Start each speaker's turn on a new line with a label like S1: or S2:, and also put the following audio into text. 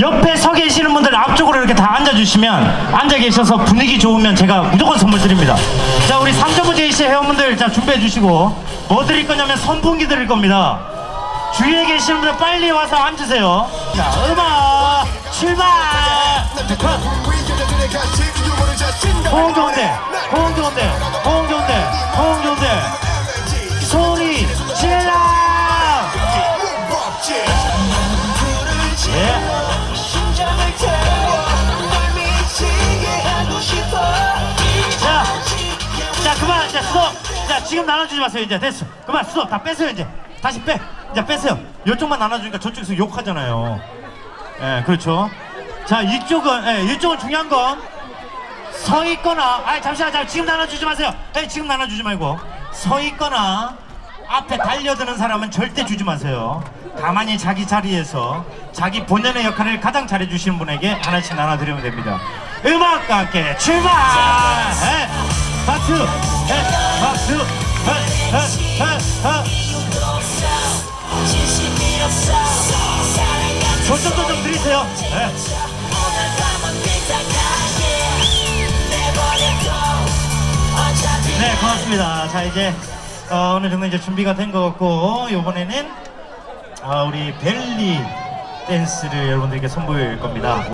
S1: 옆에 서 계시는 분들 앞쪽으로 이렇게 다 앉아주시면 앉아 계셔서 분위기 좋으면 제가 무조건 선물 드립니다. 자 우리 3.5 JC 회원분들 자 준비해 주시고 뭐 드릴 거냐면 선풍기 드릴 겁니다. 주위에 계시는 분들 빨리 와서 앉으세요. 자 음악 출발. 호응 좋은데, 호응 좋은데, 호응 좋은데, 호응 좋은데. 자 스톱. 자 지금 나눠주지 마세요 이제 됐어. 그만 스톱 다 빼세요 이제. 다시 빼. 이제 빼세요. 이쪽만 나눠주니까 저쪽에서 욕하잖아요. 예, 그렇죠. 자 이쪽은, 예, 이쪽은 중요한 건 서 있거나, 아 잠시만, 잠 지금 나눠주지 마세요. 예, 지금 나눠주지 말고 서 있거나 앞에 달려드는 사람은 절대 주지 마세요. 가만히 자기 자리에서 자기 본연의 역할을 가장 잘해주시는 분에게 하나씩 나눠드리면 됩니다. 음악과 함께 출발! 예, 박수! 좀 드리세요. 예. 네, 고맙습니다. 자, 이제 어, 어느 정도 이제 준비가 된 것 같고 이번에는 어, 우리 벨리 댄스를 여러분들께 선보일 겁니다.